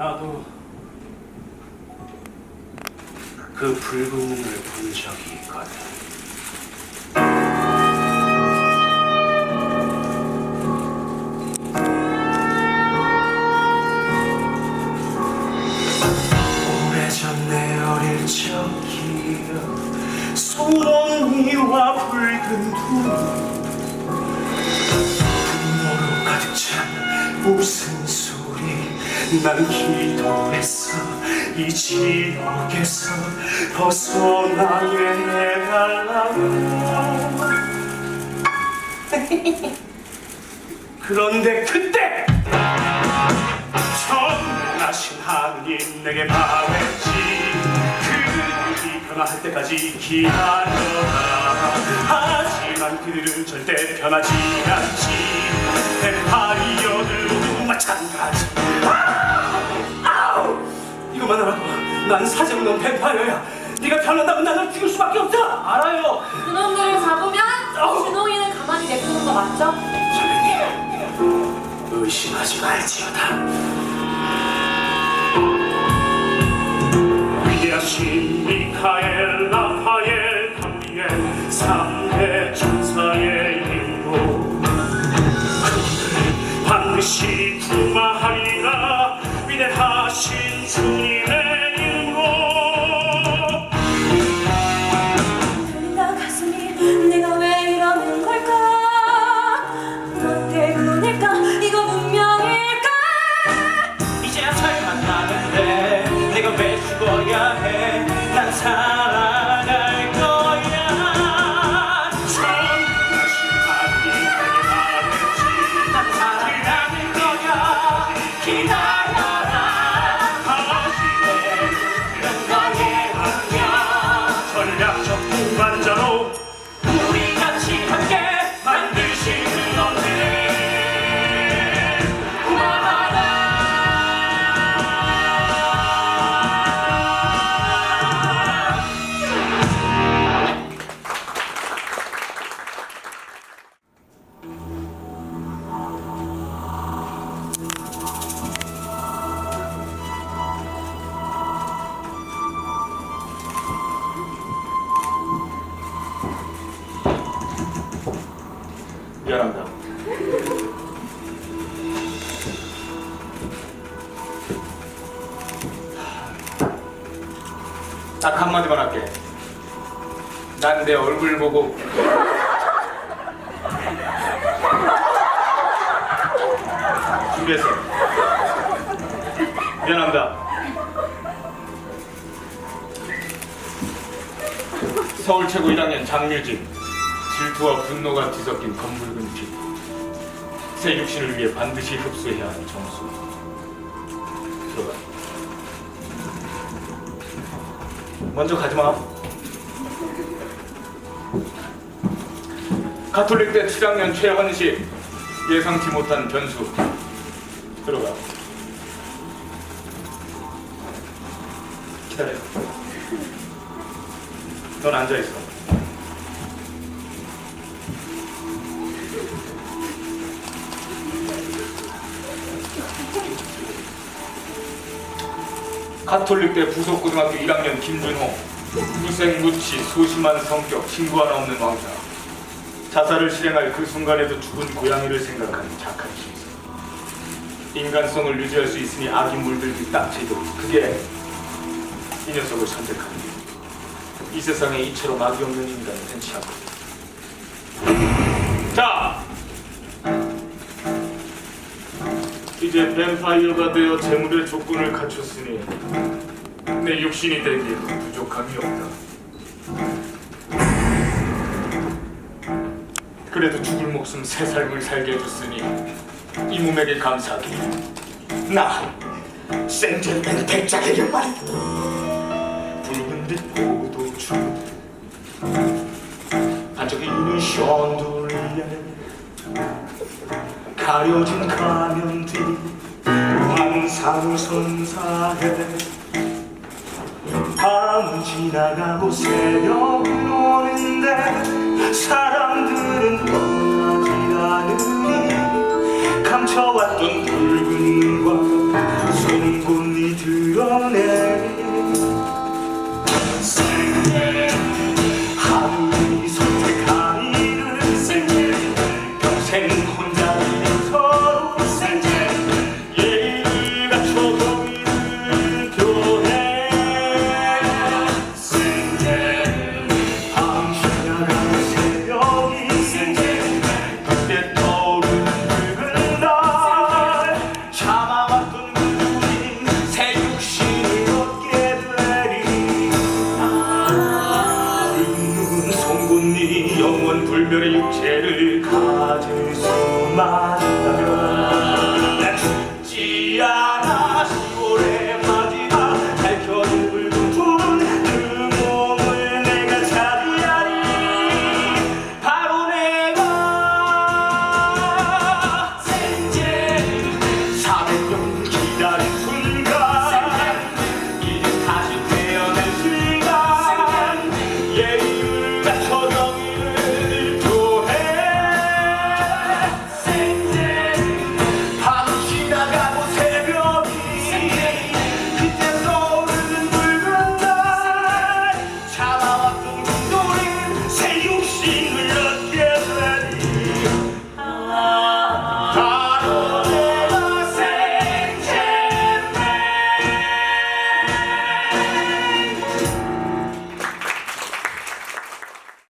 나도 그 붉은 눈을 본 적이 있거든. 오래전 내 어릴 적 기억 소동이와 붉은 두 분노로 가득 찬 웃음 소리 난 기도했어 이 지옥에서 벗어나게 해달라고. 그런데 그때 처음 나신 하느님 내게 말했지. 그들이 변화할 때까지 기다려라. 하지만 그들은 절대 변하지 않지. 뱀파이어들도 마찬가지 아우! 아우! 이것만 알아도 난 사정 넌 뱀파이어야 네가 변한다면 나를 죽일 수밖에 없어 알아요 그놈들을 잡으면. 준홍이는 가만히 냅두는 거 맞죠? 선생님 의심하지 말지어다 반드시 구마하리라. 위대하신 주님 딱 한마디만 할게. 난 내 얼굴 보고 준비했어. 미안합니다. 서울 최고 1학년 장유진. 질투와 분노가 뒤섞인 검붉은 피. 새 육신을 위해 반드시 흡수해야 하는 정수. 들어가. 먼저 가지 마. 가톨릭대 7학년 최헌식 예상치 못한 변수. 들어가. 기다려. 넌 앉아 있어. 가톨릭대 부속고등학교 1학년 김준호 무생무치 소심한 성격 친구 하나 없는 왕자. 자살을 실행할 그 순간에도 죽은 고양이를 생각하는 착한 심성 인간성을 유지할 수 있으니 악이 물들기 딱 제도 그게 이 녀석을 선택하는 이 세상에 이처럼 악이 없는 인간은 흔치 않거든 이제 뱀파이어가 되어 재물의 조건을 갖췄으니 내 육신이 되기에 부족함이 없다. 그래도 죽을 목숨 새 삶을 살게 해줬으니 이 몸에게 감사하기. 나 생존맨 백작에게 말했다. 붉은 빛 고도주 반짝이는 션들리에 가려진 가면들이 환상선사해 밤은 지나가고 새벽은 오는데 사람들은 떠나지 않으니 감춰왔던 눈과 육체를 가진